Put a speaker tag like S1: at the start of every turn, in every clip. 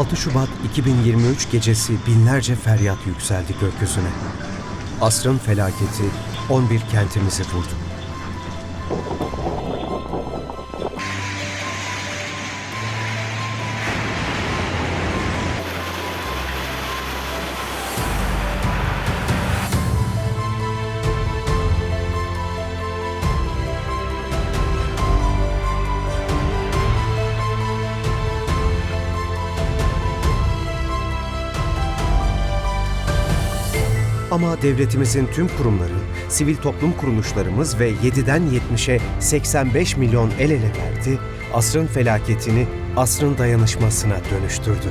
S1: 6 Şubat 2023 gecesi binlerce feryat yükseldi gökyüzüne. Asrın felaketi 11 kentimizi vurdu. Ama devletimizin tüm kurumları, sivil toplum kuruluşlarımız ve 7'den 70'e 85 milyon el ele verdi, asrın felaketini asrın dayanışmasına dönüştürdü.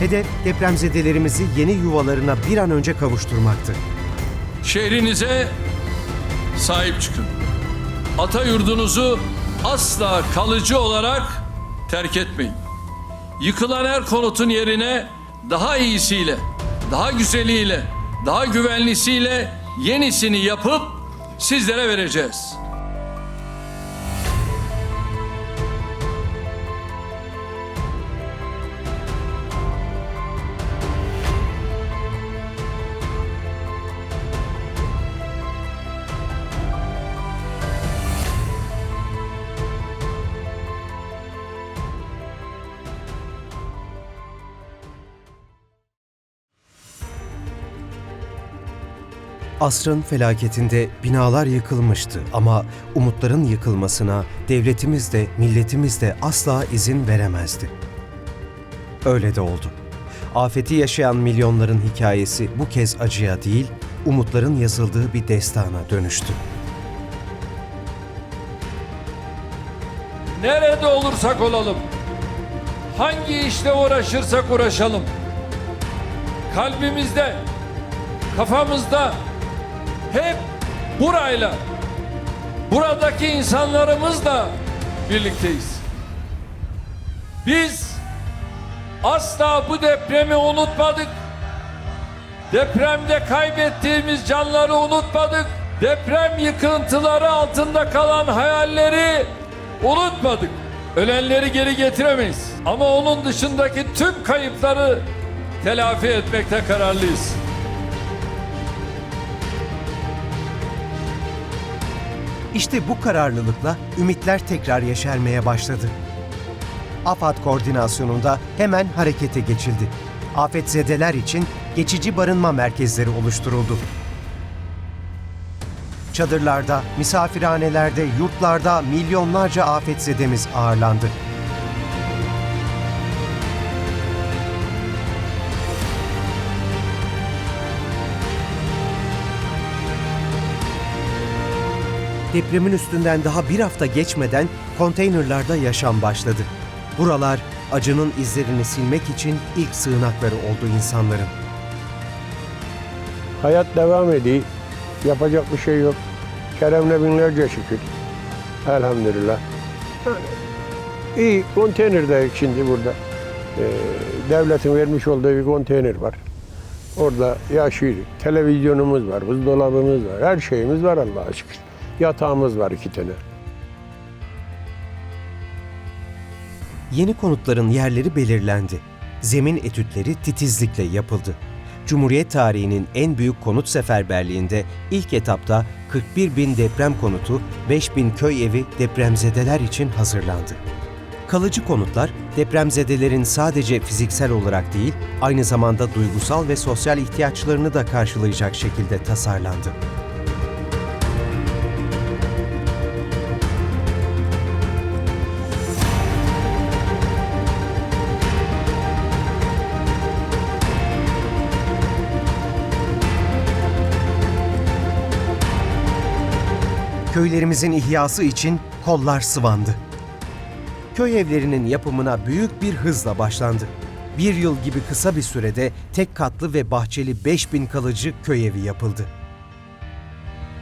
S1: Hedef depremzedelerimizi yeni yuvalarına bir an önce kavuşturmaktı.
S2: Şehrinize sahip çıkın. Ata yurdunuzu asla kalıcı olarak terk etmeyin. Yıkılan her konutun yerine daha iyisiyle, daha güzeliyle, daha güvenlisiyle yenisini yapıp sizlere vereceğiz.
S1: Asrın felaketinde binalar yıkılmıştı ama umutların yıkılmasına devletimiz de milletimiz de asla izin veremezdi. Öyle de oldu. Afeti yaşayan milyonların hikayesi bu kez acıya değil, umutların yazıldığı bir destana dönüştü.
S2: Nerede olursak olalım, hangi işle uğraşırsak uğraşalım, kalbimizde, kafamızda hep burayla, buradaki insanlarımızla birlikteyiz. Biz asla bu depremi unutmadık. Depremde kaybettiğimiz canları unutmadık. Deprem yıkıntıları altında kalan hayalleri unutmadık. Ölenleri geri getiremeyiz. Ama onun dışındaki tüm kayıpları telafi etmekte kararlıyız.
S1: İşte bu kararlılıkla ümitler tekrar yeşermeye başladı. AFAD koordinasyonunda hemen harekete geçildi. Afetzedeler için geçici barınma merkezleri oluşturuldu. Çadırlarda, misafirhanelerde, yurtlarda milyonlarca afetzedemiz ağırlandı. Depremin üstünden daha bir hafta geçmeden konteynerlarda yaşam başladı. Buralar acının izlerini silmek için ilk sığınakları oldu insanların.
S3: Hayat devam ediyor. Yapacak bir şey yok. Kerem'le binlerce şükür. Elhamdülillah. İyi konteynerde şimdi burada. Ee, devletin vermiş olduğu bir konteyner var. Orada yaşıyoruz. Televizyonumuz var, buzdolabımız var, her şeyimiz var Allah'a şükür. Yatağımız var iki tane.
S1: Yeni konutların yerleri belirlendi. Zemin etütleri titizlikle yapıldı. Cumhuriyet tarihinin en büyük konut seferberliğinde ilk etapta 41 bin deprem konutu, 5 bin köy evi depremzedeler için hazırlandı. Kalıcı konutlar depremzedelerin sadece fiziksel olarak değil, aynı zamanda duygusal ve sosyal ihtiyaçlarını da karşılayacak şekilde tasarlandı. Köylerimizin ihyası için kollar sıvandı. Köy evlerinin yapımına büyük bir hızla başlandı. Bir yıl gibi kısa bir sürede tek katlı ve bahçeli 5000 kalıcı köy evi yapıldı.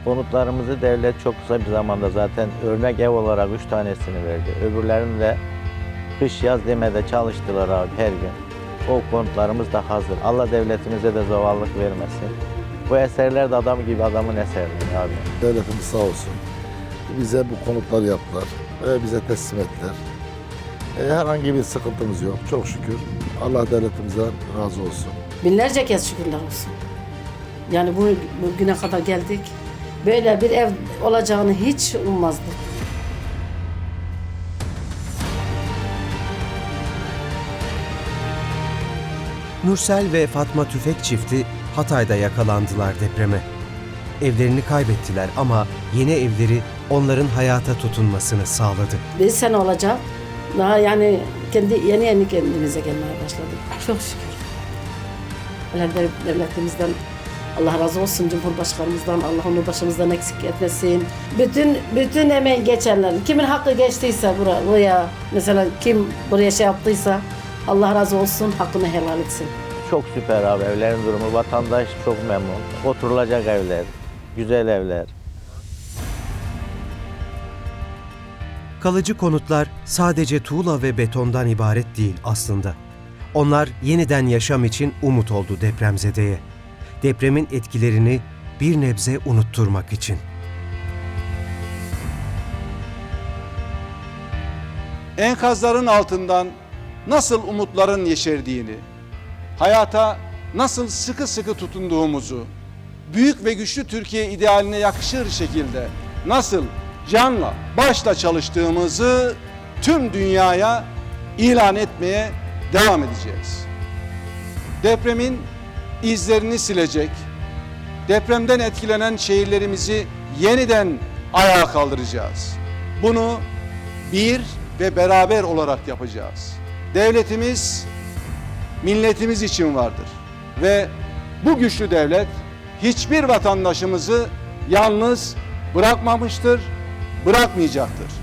S4: Konutlarımızı devlet çok kısa bir zamanda zaten örnek ev olarak üç tanesini verdi. Öbürlerini de kış yaz demede çalıştılar abi her gün. O konutlarımız da hazır. Allah devletimize de zavallık vermesin. Bu eserler de adam gibi adamın eserleri abi.
S5: Devletimiz sağ olsun. Bize bu konutları yaptılar. Ve bize teslim ettiler. E, herhangi bir sıkıntımız yok. Çok şükür. Allah devletimizden razı olsun.
S6: Binlerce kez şükürler olsun. Yani bu bugüne kadar geldik. Böyle bir ev olacağını hiç ummazdık.
S1: Nursel ve Fatma Tüfek çifti Hatay'da yakalandılar depreme. Evlerini kaybettiler ama yeni evleri onların hayata tutunmasını sağladı.
S6: Bir sene olacak. Daha yani kendi yeni yeni kendimize gelmeye başladık. Çok şükür. Dev- devletimizden Allah razı olsun Cumhurbaşkanımızdan Allah onu başımızdan eksik etmesin. Bütün bütün emeği geçenlerin kimin hakkı geçtiyse buraya, buraya mesela kim buraya şey yaptıysa Allah razı olsun hakkını helal etsin.
S4: Çok süper abi evlerin durumu. Vatandaş çok memnun. Oturulacak evler, güzel evler.
S1: Kalıcı konutlar sadece tuğla ve betondan ibaret değil aslında. Onlar yeniden yaşam için umut oldu depremzedeye. Depremin etkilerini bir nebze unutturmak için.
S7: enkazların altından nasıl umutların yeşerdiğini, hayata nasıl sıkı sıkı tutunduğumuzu, büyük ve güçlü Türkiye idealine yakışır şekilde nasıl canla başla çalıştığımızı tüm dünyaya ilan etmeye devam edeceğiz. Depremin izlerini silecek, depremden etkilenen şehirlerimizi yeniden ayağa kaldıracağız. Bunu bir ve beraber olarak yapacağız. Devletimiz milletimiz için vardır ve bu güçlü devlet hiçbir vatandaşımızı yalnız bırakmamıştır, bırakmayacaktır.